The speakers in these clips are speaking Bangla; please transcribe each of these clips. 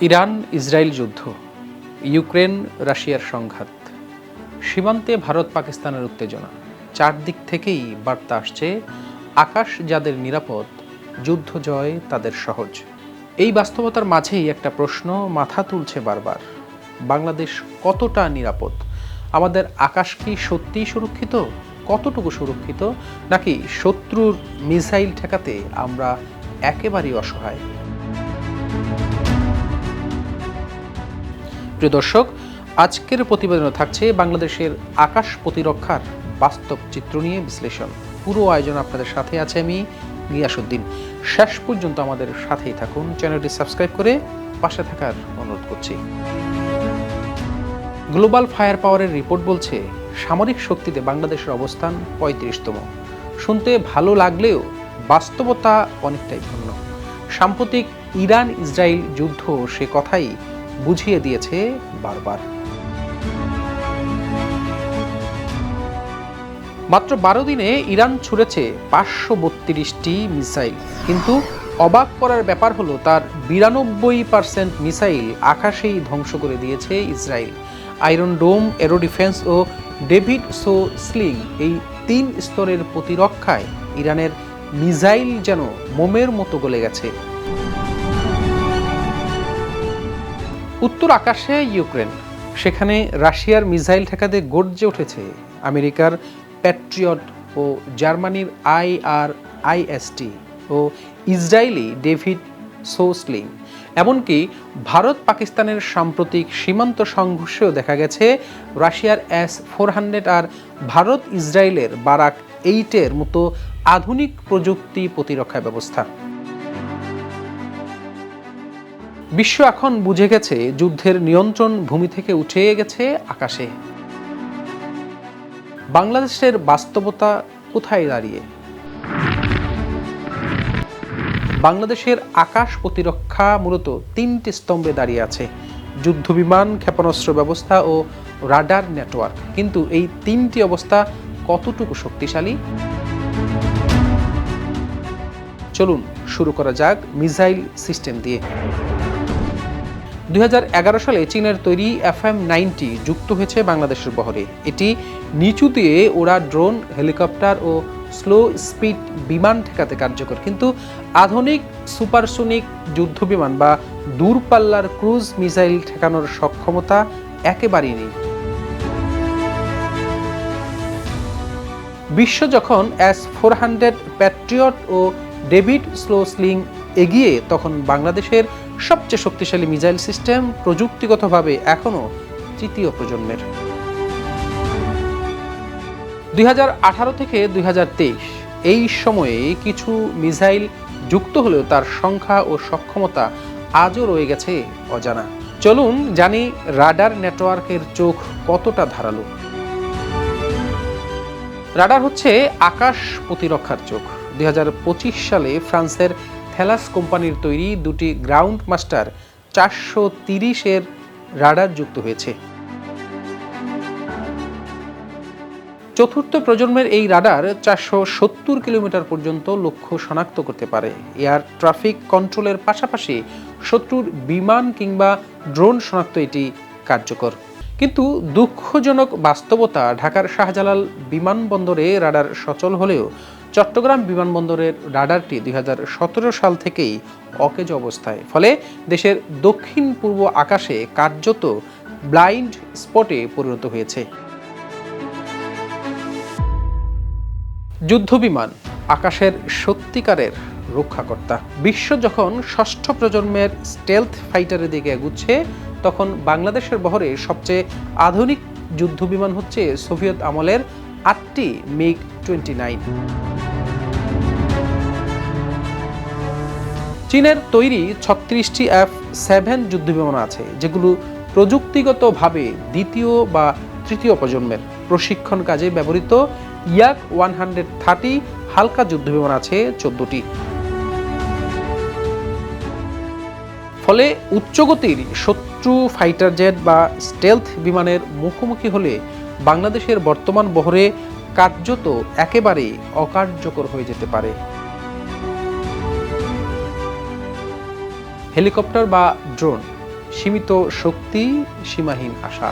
ইরান ইসরায়েল যুদ্ধ, ইউক্রেন রাশিয়ার সংঘাত, সীমান্তে ভারত পাকিস্তানের উত্তেজনা। চারদিক থেকেই বার্তা আসছে, আকাশ যাদের নিরাপদ, যুদ্ধ জয় তাদের সহজ। এই বাস্তবতার মাঝেই একটা প্রশ্ন মাথা তুলছে বারবার। বাংলাদেশ কতটা নিরাপদ? আমাদের আকাশ কি সত্যিই সুরক্ষিত? কতটুকু সুরক্ষিত? নাকি শত্রুর মিসাইল ঠেকাতে আমরা একেবারেই অসহায়? প্রিয় দর্শক, আজকের প্রতিবেদনে থাকছে বাংলাদেশের আকাশ প্রতিরক্ষার বাস্তব চিত্র নিয়ে বিশ্লেষণ। পুরো আয়োজন আপনাদের সাথে আছে আমি গিয়াসুদ্দিন শেষ পর্যন্ত আমাদের সাথেই থাকুন, চ্যানেলটি সাবস্ক্রাইব করে পাশে থাকার অনুরোধ করছি। গ্লোবাল ফায়ার পাওয়ারের রিপোর্ট বলছে, সামরিক শক্তিতে বাংলাদেশের অবস্থান পঁয়ত্রিশতম। শুনতে ভালো লাগলেও বাস্তবতা অনেকটাই ভিন্ন। সাম্প্রতিক ইরান ইসরায়েল যুদ্ধ সে কথাই বুঝিয়ে দিয়েছে বারবার। মাত্র বারো দিনে ইরান ছুড়েছে পাঁচশো বত্রিশটি মিসাইল। কিন্তু অবাক করার ব্যাপার হলো, তার বিরানব্বই পার্সেন্ট মিসাইল আকাশেই ধ্বংস করে দিয়েছে Israel. Iron dome arrow defence ও ডেভিড সো স্লিং এই তিন স্তরের প্রতিরক্ষায় ইরানের মিসাইল যেন মোমের মতো গলে গেছে। উত্তর আকাশে ইউক্রেন, সেখানে রাশিয়ার মিসাইল ঠেকাতে গর্জে উঠেছে আমেরিকার প্যাট্রিয়ট ও জার্মানির আই আর আইএসটি ও ইসরায়েলি ডেভিড সোসলিং এমনকি ভারত পাকিস্তানের সাম্প্রতিক সীমান্ত সংঘর্ষেও দেখা গেছে রাশিয়ার এস ফোর হান্ড্রেড আর ভারত ইসরায়েলের বারাক এইটের মতো আধুনিক প্রযুক্তি প্রতিরক্ষা ব্যবস্থা। বিশ্ব এখন বুঝে গেছে যুদ্ধের নিয়ন্ত্রণ ভূমি থেকে উঠে গেছে আকাশে। বাংলাদেশের বাস্তবতা কোথায় দাঁড়িয়ে? বাংলাদেশের আকাশ প্রতিরক্ষা মূলত তিনটি স্তম্ভে দাঁড়িয়ে আছে। যুদ্ধবিমান ক্ষেপণাস্ত্র ব্যবস্থা ও রাডার নেটওয়ার্ক। কিন্তু এই তিনটি অবস্থা কতটুকু শক্তিশালী? চলুন শুরু করা যাক মিসাইল সিস্টেম দিয়ে। দুই হাজার এগারো সালে চীনের তৈরি এফ এম নাইনটি যুক্ত হয়েছে বাংলাদেশের বহরে। এটি নিচু দিয়ে ওরা ড্রোন, হেলিকপ্টার ও স্লো স্পিড বিমান ঠেকাতে কার্যকর। কিন্তু আধুনিক সুপারসোনিক যুদ্ধ বিমান বা দূরপাল্লার ক্রুজ মিসাইল ঠেকানোর সক্ষমতা একেবারেই নেই। বিশ্ব যখন এস ফোর হান্ড্রেড প্যাট্রিয়ট ও ডেভিড স্লো স্লিং এগিয়ে, তখন বাংলাদেশের সবচেয়ে শক্তিশালী মিসাইল সিস্টেম প্রযুক্তিগতভাবে এখনও তৃতীয় প্রজন্মের। দুই হাজার আঠারো থেকে দুই হাজার তেইশ, এই সময়ে কিছু মিসাইল যুক্ত হলেও তার সংখ্যা ও সক্ষমতা আজও রয়ে গেছে অজানা। চলুন জানি রাডার নেটওয়ার্কের চোখ কতটা ধারালো। রাডার হচ্ছে আকাশ প্রতিরক্ষার চোখ। দুই হাজার পঁচিশ সালে ফ্রান্সের থেলাস কোম্পানির তৈরি দুটি গ্রাউন্ড মাস্টার চারশো তিরিশের রাডার যুক্ত হয়েছে। চতুর্থ প্রজন্মের এই রাডার চারশো সত্তর কিলোমিটার পর্যন্ত লক্ষ্য শনাক্ত করতে পারে। এয়ার ট্রাফিক কন্ট্রোলের পাশাপাশি শত্রুর বিমান কিংবা ড্রোন শনাক্ত এটি কার্যকর। কিন্তু দুঃখজনক বাস্তবতা ঢাকার শাহজালাল বিমানবন্দরে রাডার সচল হলেও চট্টগ্রাম বিমানবন্দরের রাডারটি দুই হাজার সতেরো সাল থেকেই অকেজ অবস্থায়। ফলে দেশের দক্ষিণ পূর্ব আকাশে কার্যত ব্লাইন্ড স্পটে পরিণত হয়েছে। যুদ্ধবিমান আকাশের সত্যিকারের রক্ষাকর্তা। বিশ্ব যখন ষষ্ঠ প্রজন্মের স্টেলথ ফাইটারের দিকে এগুচ্ছে, তখন বাংলাদেশের বহরে সবচেয়ে আধুনিক যুদ্ধবিমান হচ্ছে সোভিয়েত আমলের আটটি মিগ টোয়েন্টি নাইন। চীনের তৈরি ছত্রিশটি এফ সেভেন যুদ্ধবিমান আছে, যেগুলো প্রযুক্তিগতভাবে দ্বিতীয় বা তৃতীয় প্রজন্মের প্রশিক্ষণ কাজে ব্যবহৃত ইয়াক ওয়ান হান্ড্রেড থার্টি হালকা যুদ্ধবিমান আছে চোদ্দটি। ফলে উচ্চগতির শত্রু ফাইটার জেট বা স্টেলথ বিমানের মুখোমুখি হলে বাংলাদেশের বর্তমান বহরে কার্যত একেবারে অকার্যকর হয়ে যেতে পারে। হেলিকপ্টার বা ড্রোন, সীমিত শক্তি, সীমাহীন আশা।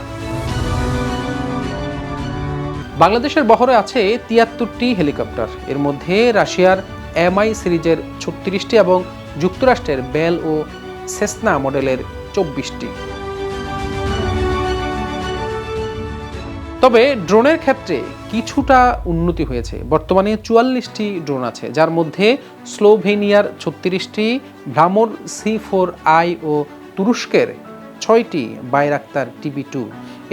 বাংলাদেশের বহরে আছে তিয়াত্তরটি হেলিকপ্টার। এর মধ্যে রাশিয়ার এমআই সিরিজের ছত্রিশটি এবং যুক্তরাষ্ট্রের বেল ও সেসনা মডেলের চব্বিশটি। তবে ড্রোনের ক্ষেত্রে কিছুটা উন্নতি হয়েছে। বর্তমানে চুয়াল্লিশটি ড্রোন আছে, যার মধ্যে স্লোভেনিয়ার ছত্রিশটি, ভ্রামর সি ফোর আই ও তুরস্কের ছয়টি, বাইরাক্তার টিবি টু।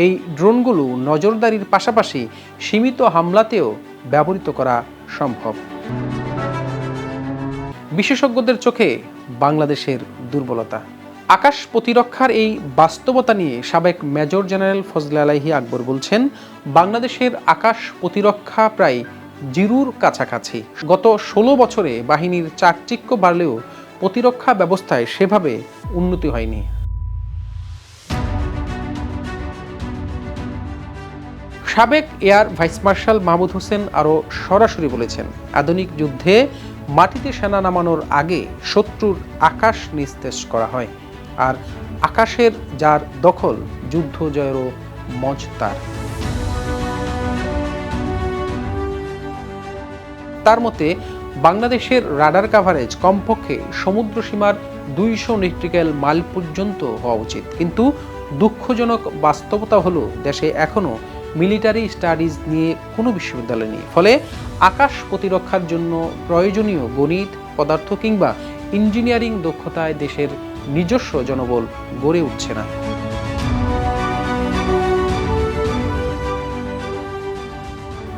এই ড্রোনগুলো নজরদারির পাশাপাশি সীমিত হামলাতেও ব্যবহৃত করা সম্ভব। বিশেষজ্ঞদের চোখে বাংলাদেশের দুর্বলতা। আকাশ প্রতিরক্ষার এই বাস্তবতা নিয়ে সাবেক মেজর জেনারেল ফজলে আলাহি আকবর বলছেন, বাংলাদেশের আকাশ প্রতিরক্ষা প্রায় জিরুর কাছাকাছি। গত ষোলো বছরে বাহিনীর চাকচিক্য বাড়লেও প্রতিরক্ষা ব্যবস্থায় সেভাবে উন্নতি হয়নি। সাবেক air vice marshal Mahmud Hossain আরও সরাসরি বলেছেন, আধুনিক যুদ্ধে মাটিতে সেনা নামানোর আগে শত্রুর আকাশ নিস্তেজ করা হয়। আর আকাশের যার দখল, যুদ্ধ জয়েরও মজ তার। তার মতে, বাংলাদেশের রাডার কাভারেজ কমপক্ষে সমুদ্র সীমার দুইশো নেট্রিক্যাল মাইল পর্যন্ত হওয়া উচিত। কিন্তু দুঃখজনক বাস্তবতা হলো, দেশে এখনও মিলিটারি স্টাডিজ নিয়ে কোনো বিশ্ববিদ্যালয় নেই। ফলে আকাশ প্রতিরক্ষার জন্য প্রয়োজনীয় গণিত, পদার্থ কিংবা ইঞ্জিনিয়ারিং দক্ষতায় দেশের নিজস্ব জনবল গড়ে উঠছে না।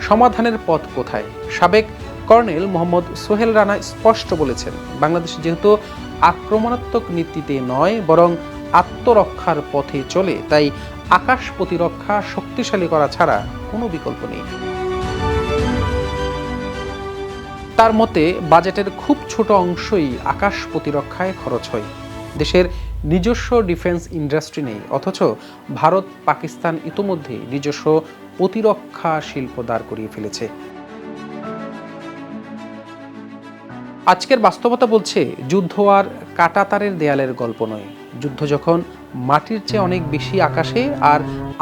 সমাধানের পথ কোথায়? সাবেক কর্নেল মোহাম্মদ সোহেল রানা স্পষ্ট বলেছেন, বাংলাদেশ যেহেতু আক্রমণাত্মক নীতিতে নয়, বরং আত্মরক্ষার পথে চলে, তাই আকাশ প্রতিরক্ষা শক্তিশালী করা ছাড়া কোনো বিকল্প নেই। তার মতে, বাজেটের খুব ছোট অংশই আকাশ প্রতিরক্ষায় খরচ হয়। দেশের নিজস্ব ডিফেন্স ইন্ডাস্ট্রি নেই, অথচ ভারত পাকিস্তান ইতোমধ্যে নিজস্ব প্রতিরক্ষা শিল্প দাঁড় করিয়ে ফেলেছে। আজকের বাস্তবতা বলছে, যুদ্ধ আর কাটাতারের দেয়ালের গল্প নয়। যুদ্ধ যখন মাটির চেয়ে অনেক বেশি আকাশে আর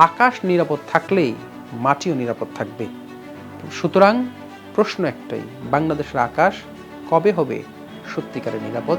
আকাশ নিরাপদ থাকলেই মাটিও নিরাপদ থাকবে। সুতরাং প্রশ্ন একটাই, বাংলাদেশের আকাশ কবে হবে সত্যিকারের নিরাপদ?